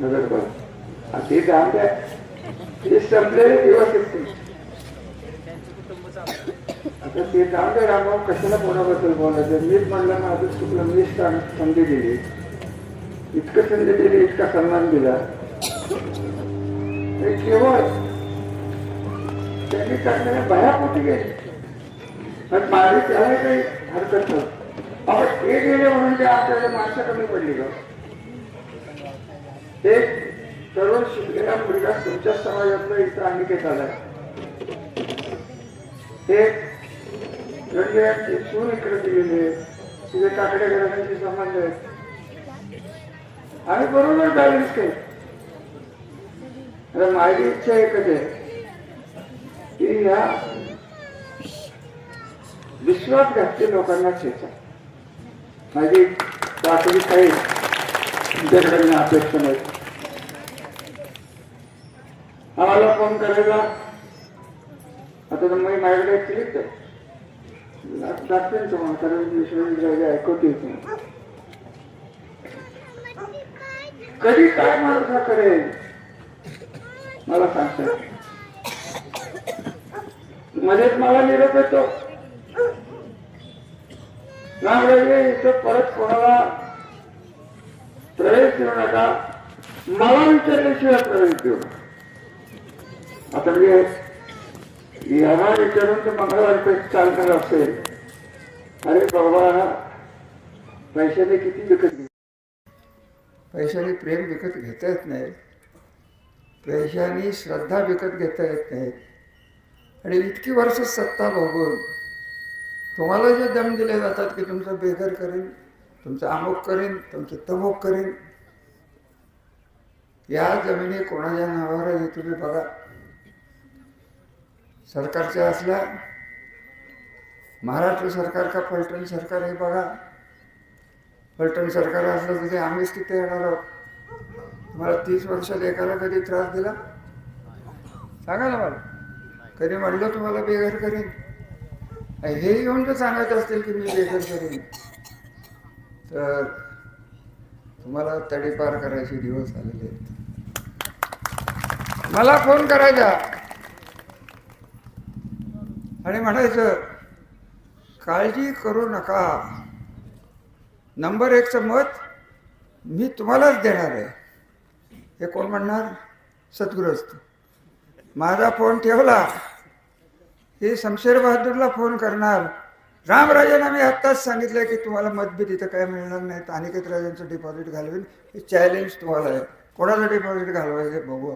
नगरपालिका ते काम काय ते संपलेले दिवस आता ते जाऊन दे रामभाऊ कशाला कोणाबद्दल बोलायचं? मीच म्हणलं माझं चुकलं. मीच संधी दिली. इतकं संधी दिली इतका सन्मान दिला. केवळ त्यांनी टाकलेल्या भयापोटी गेले. पण माझी त्याला काही हरकत नव्हती अहो ते गेले म्हणून ते आपल्याला माणसं कमी पडली का एक तरुण शिकलेला मुलगा तुमच्या समाजातला इथं अनिकेत आलाय. एक रंगीची सूर इकडे दिलेली आहे तिथे काकडे घराण्याचे संबंध आहेत. आम्ही बरोबर बॅलन्स केलं. आता माझी इच्छा एकच आहे की ह्या विश्वासघातच्या लोकांना चेचा माझी बाकी काही तुमच्याकडे मी अपेक्षा नाही. आम्हाला फोन करायला. आता तर मी माझ्याकडे क्लिक आहे. दाखवेन तुम्हाला कारण विश्वास ऐकवते तुम्ही कधी काय माणूस हा करेल? मला सांगता मध्येच मला निरोप येतो. नाही इथं परत कोणाला प्रवेश देऊ नका. मला विचारल्याशिवाय प्रवेश देऊ नका. आता मी याला विचारून तर मंगळवारपेठ चालणार असेल. अरे बाबा पैशाने किती विकत घे पैशाने प्रेम विकत घेता येत नाही. पैशाने श्रद्धा विकत घेता येत नाही. आणि इतकी वर्ष सत्ता भोगून तुम्हाला जे दम दिले जातात की तुमचं बेघर करेन तुमचं अमुक करेन तुमचं तमुक करेन या जमिनी कोणाच्या नावावर आहे तुम्ही बघा. सरकारच्या असल्या महाराष्ट्र सरकार का फलटण सरकार हे बघा. फलटण सरकार असलं तर ते आम्हीच तिथे येणार आहोत. तुम्हाला तीस वर्षात एकाला कधी त्रास दिला? सांगा ना मला. कधी म्हणलं तुम्हाला बेघर करेन? हे येऊन जर सांगत असतील की मी लेखन करीन. तर तुम्हाला तडीपार करायचे दिवस आलेले आहेत. मला फोन करायचा. आणि म्हणायचं काळजी करू नका. नंबर एकचं मत मी तुम्हालाच देणार आहे. हे कोण म्हणणार? सद्गृहस्थ माझा फोन ठेवला. हे शमशेर बहादूरला फोन करणार. रामराजांना मी आत्ताच सांगितलं की तुम्हाला मतभेद इथं काय मिळणार नाही तर अनिकेत राजांचं डिपॉझिट घालवेन. हे चॅलेंज तुम्हाला आहे. कोणाचं डिपॉझिट घालवायचं बघू.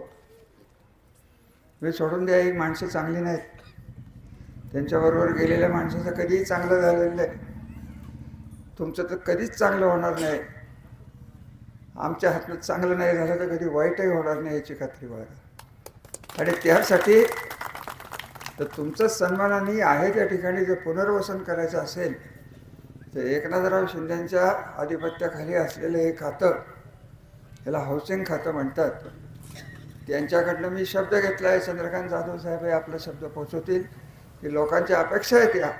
मी सोडून द्या ही माणसं चांगली नाहीत. त्यांच्याबरोबर गेलेल्या माणसाचं कधीही चांगलं झालेलं नाही. तुमचं तर कधीच चांगलं होणार नाही. आमच्या हातनं चांगलं नाही झालं तर कधी वाईटही होणार नाही याची खात्री बाळगा. आणि त्यासाठी तर तुमचं सन्मानाने आहे त्या ठिकाणी जर पुनर्वसन करायचं असेल तर एकनाथराव शिंद्यांच्या आधिपत्याखाली असलेलं हे खातं याला हाऊसिंग खातं म्हणतात. त्यांच्याकडनं मी शब्द घेतला आहे चंद्रकांत जाधव साहेब हे आपला शब्द पोचवतील की लोकांच्या अपेक्षा आहेत या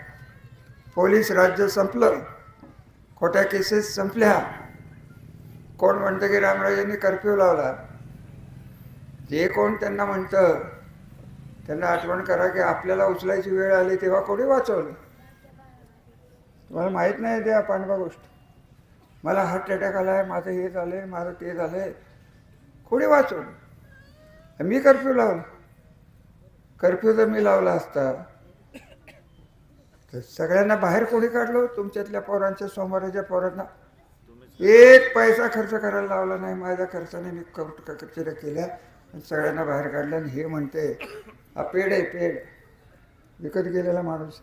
पोलीस राज्य संपलं खोट्या केसेस संपल्या. कोण म्हणतं की रामराजांनी कर्फ्यू लावला? जे कोण त्यांना म्हणतं त्यांना आठवण करा की आपल्याला उचलायची वेळ आली तेव्हा कोणी वाचवलं? तुम्हाला माहीत नाही त्या पांडवा गोष्ट. मला हार्ट अटॅक आला आहे माझं हे झालं आहे माझं ते झालं आहे कोणी वाचवलं? मी कर्फ्यू लावला. कर्फ्यू जर मी लावला असता तर सगळ्यांना बाहेर कोणी काढलं? तुमच्यातल्या पोरांच्या सोमवाराच्या पोरांना. एक पैसा खर्च करायला लावला नाही माझ्या खर्चाने मी कौट कचऱ्या केल्या सगळ्यांना बाहेर काढलं आणि हे म्हणते हा पेड आहे पेड विकत गेलेला माणूस.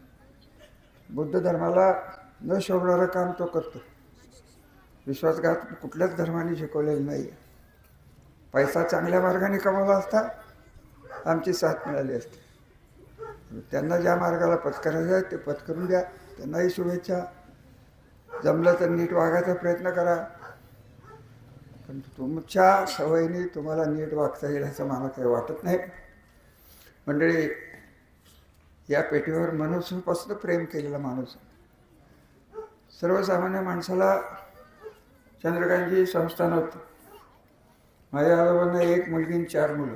बुद्ध धर्माला न शोभणारं काम तो करतो. विश्वासघात कुठल्याच धर्माने शिकवलेलं नाही पैसा चांगल्या मार्गाने कमवला असता आमची साथ मिळाली असती. त्यांना ज्या मार्गाला पत्करायचं आहे ते पत्करून द्या. त्यांनाही शुभेच्छा. जमलं तर नीट वागायचा प्रयत्न करा. पण तुमच्या सवयीने तुम्हाला नीट वागता येईल असं मला काही वाटत नाही. मंडळी या पेटीवर मनुष्यापासून प्रेम केलेला माणूस सर्वसामान्य माणसाला चंद्रकांतजी संस्थान होतं. माझ्या आजोबांना एक मुलगी आणि चार मुलं.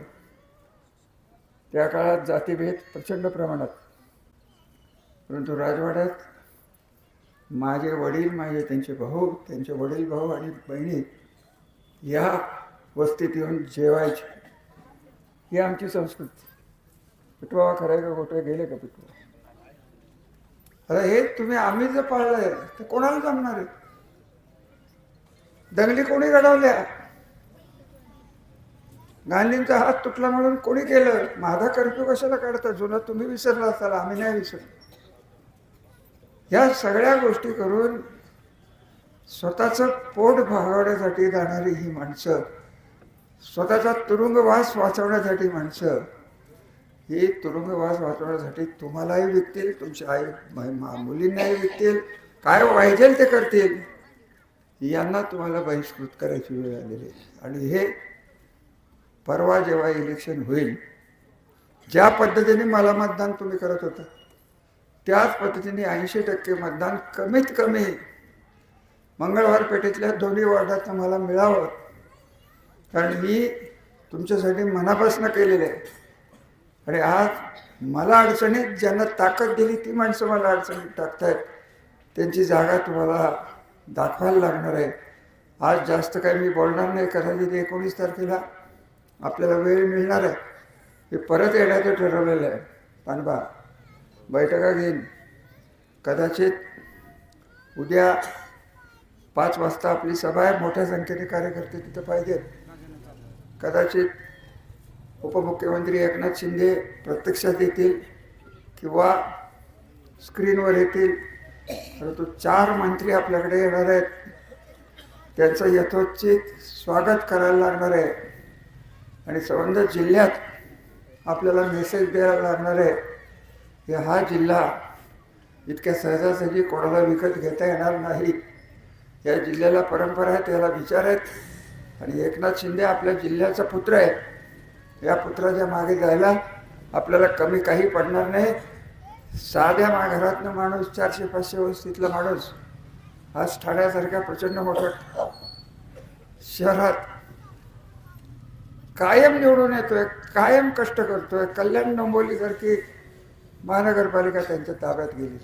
त्या काळात जातीभेद प्रचंड प्रमाणात. परंतु राजवाड्यात माझे वडील माझे त्यांचे भाऊ त्यांचे वडील भाऊ आणि बहिणी या वस्तीत येऊन जेवायचे. ही आमची संस्कृती. पिटवा खरं का कुठे गेले का पिटवा? आता हे तुम्ही आम्ही जर पाळलंय तर कोणाला जमणार आहे? दंगली कोणी घडवल्या? गांधींचा हात तुटला म्हणून कोणी केलं? माझा कर्फ्यू कशाला काढता? जुनं तुम्ही विसरला असाल आम्ही नाही विसरलो. या सगळ्या गोष्टी करून स्वतःचं पोट भागवण्यासाठी जाणारी ही माणसं स्वतःचा तुरुंगवास वाचवण्यासाठी माणसं ही तुरुंगवास वाचवण्यासाठी तुम्हालाही विकतील तुमच्या आई मा- मुलींनाही विकतील. काय पाहिजे ते करतील. यांना तुम्हाला बहिष्कृत करायची वेळ आलेली आहे. आणि हे परवा जेव्हा इलेक्शन होईल ज्या पद्धतीने मला मतदान तुम्ही करत होता त्याच पद्धतीने ऐंशी टक्के मतदान कमीत कमी मंगळवार पेठेतल्या दोन्ही वार्डात मला मिळावं. कारण मी तुमच्यासाठी मनापासून केलेलं आहे. अरे आज मला अडचणीत ज्यांना ताकद दिली ती माणसं मला अडचणीत टाकतायत. त्यांची जागा तुम्हाला दाखवायला लागणार आहे. आज जास्त काही मी बोलणार नाही कदाचित एकोणीस तारखेला आपल्याला वेळ मिळणार आहे. हे परत येण्याचं ठरवलेलं आहे. पानबा बैठका घेईन. कदाचित उद्या पाच वाजता आपली सभा आहे. मोठ्या संख्येने कार्यकर्ते तिथं पाहिजेत. कदाचित उपमुख्यमंत्री एकनाथ शिंदे प्रत्यक्षात येतील किंवा स्क्रीनवर येतील. परंतु चार मंत्री आपल्याकडे येणार आहेत. त्यांचं यथोचित स्वागत करायला लागणार आहे. आणि संबंध जिल्ह्यात आपल्याला मेसेज द्यायला लागणार आहे. की हा जिल्हा इतक्या सहजासहजी कोणाला विकत घेता येणार नाही. या जिल्ह्याला परंपरा आहे त्याला विचार आहेत. आणि एकनाथ शिंदे आपल्या जिल्ह्याचा पुत्र आहे या पुत्राच्या मागे जायला आपल्याला कमी काही पडणार नाही. साध्या माघारातनं माणूस चारशे पाचशे वस्तीतला माणूस आज ठाण्यासारख्या प्रचंड मोठ्या शहरात कायम निवडून येतोय कायम कष्ट करतोय. कल्याण डोंबोलीसारखी महानगरपालिका त्यांच्या ताब्यात गेली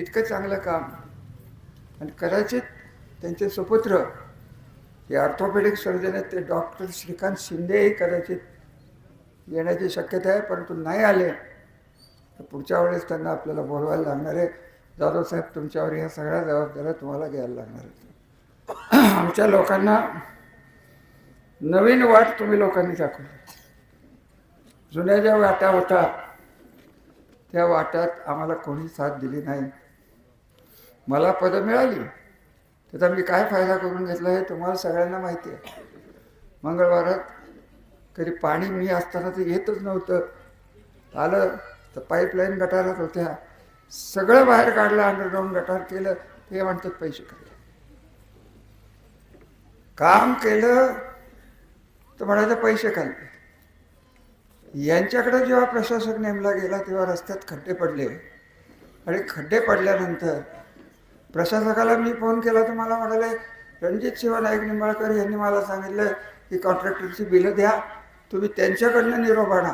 इतकं चांगलं काम. आणि कदाचित त्यांचे सुपुत्र हे ऑर्थोपेडिक सर्जन आहेत ते डॉक्टर श्रीकांत शिंदेही कदाचित येण्याची शक्यता आहे परंतु नाही आले तर पुढच्या वेळेस त्यांना आपल्याला बोलवायला लागणार आहे. जाधव साहेब तुमच्यावर ह्या सगळ्या जबाबदाऱ्या तुम्हाला घ्यायला लागणार आहेत. आमच्या लोकांना नवीन वाट तुम्ही लोकांनी दाखवली. जुन्या ज्या वाटा होता त्या वाट्यात आम्हाला कोणी साथ दिली नाही. मला पदं मिळाली. त्याचा मी काय फायदा करून घेतला हे तुम्हाला सगळ्यांना माहिती आहे. मंगळवारात कधी पाणी मी असताना ते येतच नव्हतं. आलं तर पाईपलाईन गटारात होत्या. सगळं बाहेर काढलं अंडरग्राऊंड गटार केलं ते म्हणतात पैसे काढले. काम केलं तर म्हणायचं पैसे काढले. यांच्याकडे जेव्हा प्रशासक नेमला गेला तेव्हा रस्त्यात खड्डे पडले. आणि खड्डे पडल्यानंतर प्रशासकाला मी फोन केला तर मला म्हणाले रणजित शिवा नाईक निंबाळकर यांनी मला सांगितलं की कॉन्ट्रॅक्टरची बिलं द्या तुम्ही त्यांच्याकडनं निरोप आणा.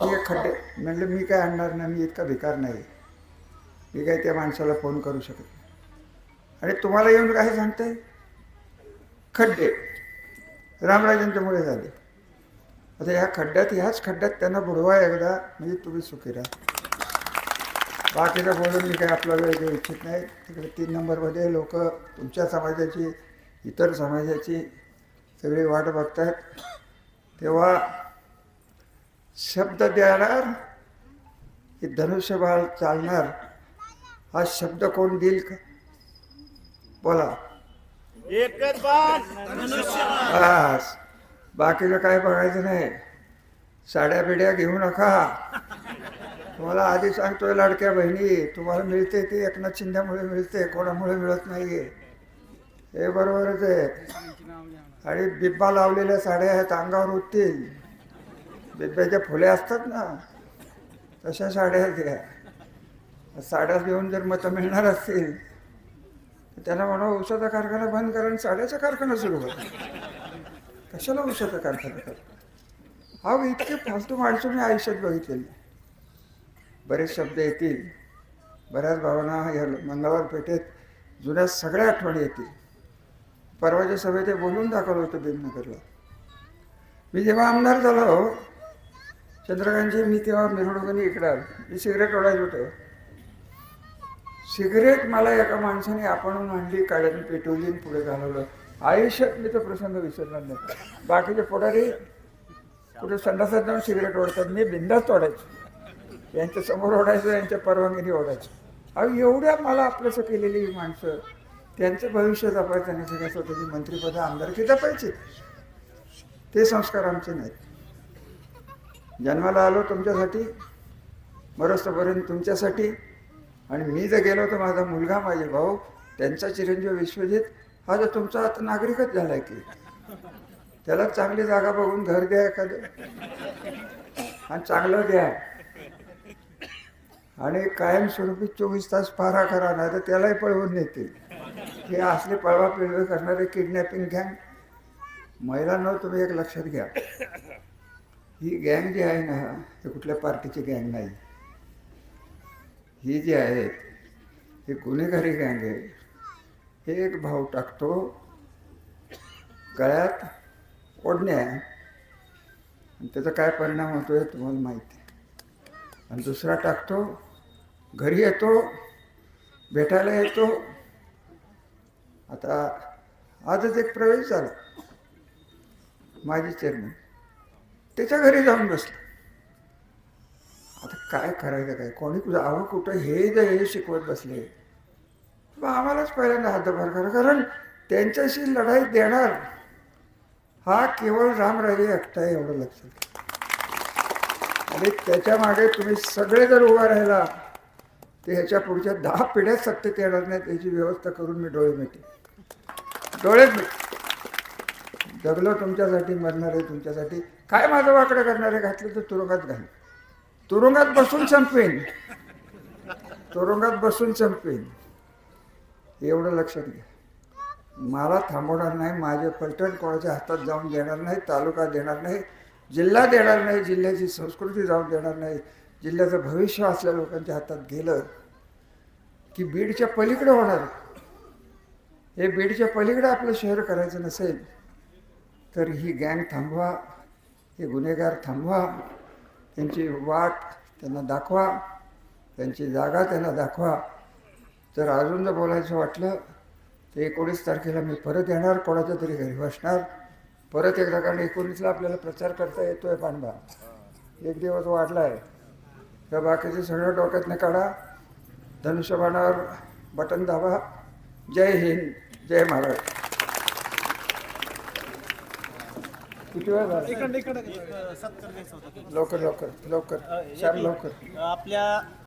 हे खड्डे. म्हणलं मी काय आणणार नाही मी इतका भिकार नाही. मी काय त्या माणसाला फोन करू शकत आणि तुम्हाला येऊन काय सांगते खड्डे. रामराजांच्यामुळे झाले. आता ह्या खड्ड्यात ह्याच खड्ड्यात त्यांना बुडवा एकदा म्हणजे तुम्ही सुखी राहा. बाकीचं बोलून मी काही आपला वेळ देऊ इच्छित नाही. तिकडे तीन नंबरमध्ये लोक तुमच्या समाजाची इतर समाजाची सगळी वाट बघतायत. तेव्हा शब्द देणार की धनुष्यबाळ चालणार हा शब्द कोण देईल का? बोला. बस. बाकीचं काय बघायचं नाही. साड्या बिड्या घेऊ नका. तुम्हाला आधी सांगतोय लाडक्या बहिणी तुम्हाला मिळते ते एकनाथ शिंद्यामुळे मिळते कोणामुळे मिळत नाहीये. हे बरोबरच आहे. आणि बिब्बा लावलेल्या साड्या आहेत अंगावर उठतील. बिब्ब्याच्या फुले असतात ना तशा साड्या घ्या साड्या घेऊन जर मतं मिळणार असतील त्यांना म्हणा औषधा कारखाना बंद करा आणि साड्याचा कारखाना सुरू करा. कशाला औषधा कारखाना करा? हा इतके फालतू माणसं मी आयुष्यात बघितलेले. बरेच शब्द येतील. बऱ्याच भावना या मंगळवार पेठेत जुन्या सगळ्या आठवणी येतील. परवाच्या सभेत बोलून दाखवलं होतं भीमनगरला. मी जेव्हा आमदार झालो चंद्रकांतजी मी तेव्हा मिरवणुकीने इकडं आलो. मी सिगरेट ओढायचं होतं. सिगरेट मला एका माणसाने आपण आणली काढून पेटवली पुढे घालवलं. आयुष्यात मी तो प्रसंग विसरणार नाही. बाकीचे पुढारी कुठे संडासात जाऊन सिगरेट ओढतात मी बिंदास ओढायचो. यांच्या समोर ओढायचं यांच्या परवानगीने ओढायचं. अहो एवढ्या मला आपलंसं केलेली माणसं त्यांचं भविष्य जपायचं आणि सगळ्या स्वतःची मंत्रिपद आमदारकी जपायची. ते संस्कार आमचे नाहीत. जन्माला आलो तुमच्यासाठी मरस्तपर्यंत तुमच्यासाठी आणि मी जर गेलो तर माझा मुलगा माझे भाऊ त्यांचा चिरंजीव विश्वजित हा जर तुमचा आता नागरिकच झालाय की त्याला चांगली जागा बघून घर द्या एखादं. आणि चांगलं द्या. आणि कायमस्वरूपी चोवीस तास पारा करा नाही तर त्यालाही पळवून नेतील. हे असले पळवा पिळवे करणारे किडनॅपिंग गँग महिलांना तुम्ही एक लक्षात घ्या. ही गँग जी आहे ना हे कुठल्या पार्टीची गँग नाही. ही जी आहेत ही गुन्हेगारी गँग आहे. हे एक भाव टाकतो गळ्यात ओढण्या आणि त्याचा काय परिणाम होतो हे तुम्हाला माहिती आहे. आणि दुसरा टाकतो घरी येतो भेटायला येतो. आता आजच एक प्रवेश झाला. माझी चेअरमन त्याच्या घरी जाऊन बसलं. आता काय करायचं काय? कोणी तुझं आवं कुठं हे जर हे शिकवत बसले मग आम्हालाच पहिल्यांदा हातभार करा. कारण त्यांच्याशी लढाई देणार हा केवळ रामराजे एकटा आहे एवढं लक्षात आणि त्याच्यामागे तुम्ही सगळे जर उभा राहिला तर ह्याच्या पुढच्या दहा पिढ्यात सत्य येणार नाही त्याची व्यवस्था करून मी डोळे मिटे डोळेच मिटे जगलो तुमच्यासाठी मरणार आहे तुमच्यासाठी. काय माझं वाकडं करणारे घातलं तर तुरुंगात घाल. तुरुंगात बसून संपेन तुरुंगात बसून संपेन एवढं लक्षात घ्या. मला थांबवणार नाही माझे पलटण कोणाच्या हातात जाऊन देणार नाही तालुका देणार नाही. जिल्हा देणार नाही जिल्ह्याची संस्कृती जाऊन देणार नाही जिल्ह्याचं भविष्य असल्या लोकांच्या हातात गेलं की बीडच्या पलीकडे होणार हे बीडच्या पलीकडे आपलं शहर करायचं नसेल तर ही गँग थांबवा हे गुन्हेगार थांबवा त्यांची वाट त्यांना दाखवा त्यांची जागा त्यांना दाखवा. जर अजून जर बोलायचं वाटलं तर एकोणीस तारखेला मी परत येणार कोणाच्या तरी घरी बसणार. परत एकदा कारण एकोणीसला आपल्याला प्रचार करता येतोय पांडा एक दिवस वाढला आहे तर बाकीचे सगळं डोक्यातनं काढा. धनुष्यबाणावर बटन दाबा. जय हिंद जय महाराष्ट्र. किती वेळ झाला? लवकर लवकर लवकर. श्याम लवकर. आपल्या